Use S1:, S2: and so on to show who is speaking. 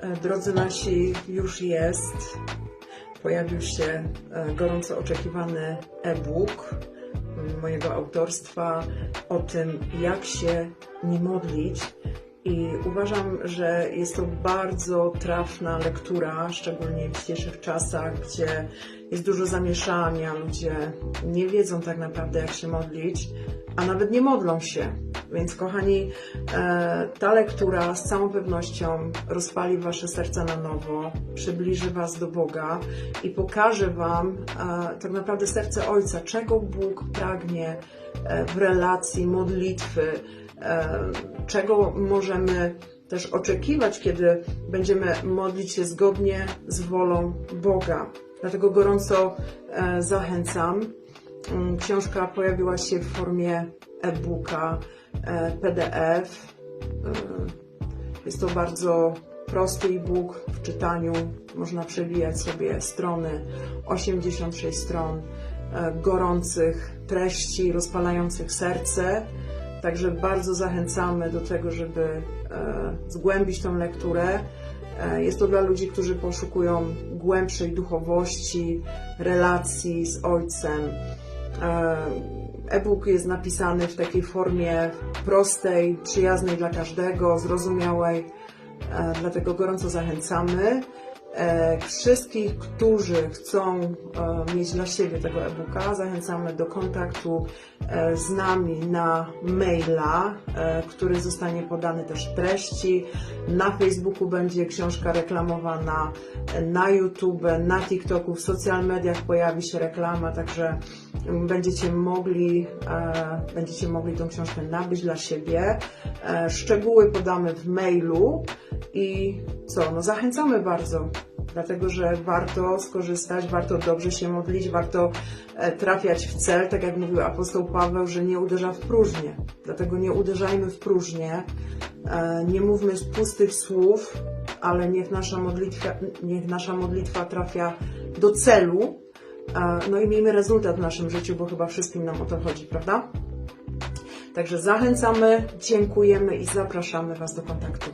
S1: E, Drodzy nasi, już jest. Pojawił się e, gorąco oczekiwany e-book m, mojego autorstwa o tym, jak się nie modlić. I uważam, że jest to bardzo trafna lektura, szczególnie w dzisiejszych czasach, gdzie jest dużo zamieszania, ludzie nie wiedzą tak naprawdę, jak się modlić, a nawet nie modlą się. Więc, kochani, e, ta lektura z całą pewnością rozpali Wasze serca na nowo, przybliży Was do Boga i pokaże Wam e, tak naprawdę serce Ojca, czego Bóg pragnie e, w relacji modlitwy, czego możemy też oczekiwać, kiedy będziemy modlić się zgodnie z wolą Boga. Dlatego gorąco zachęcam. Mm, Książka pojawiła się w formie e-booka, e, PDF. E, Jest to bardzo prosty e-book w czytaniu. Można przewijać sobie strony, 86 stron e, gorących treści, rozpalających serce. Także bardzo zachęcamy do tego, żeby zgłębić tą lekturę. Jest to dla ludzi, którzy poszukują głębszej duchowości, relacji z Ojcem. E, E-book jest napisany w takiej formie prostej, przyjaznej dla każdego, zrozumiałej, e, dlatego gorąco zachęcamy. E, Wszystkich, którzy chcą e, mieć dla siebie tego e-booka, zachęcamy do kontaktu e, z nami na maila, który zostanie podany też treści. Na Facebooku będzie książka reklamowana, na YouTube, na TikToku, w social mediach pojawi się reklama, także będziecie mogli, będziecie mogli tą książkę nabyć dla siebie. Szczegóły podamy w mailu i co, no zachęcamy bardzo dlatego że warto skorzystać, warto dobrze się modlić, warto e, trafiać w cel, tak jak mówił apostoł Paweł, że nie uderza w próżnię. Dlatego nie uderzajmy w próżnię, e, nie mówmy z pustych słów, ale niech nasza modlitwa, niech nasza modlitwa trafia do celu, e, no i miejmy rezultat w naszym życiu, bo chyba wszystkim nam o to chodzi, prawda? Także zachęcamy, dziękujemy i zapraszamy Was do kontaktu.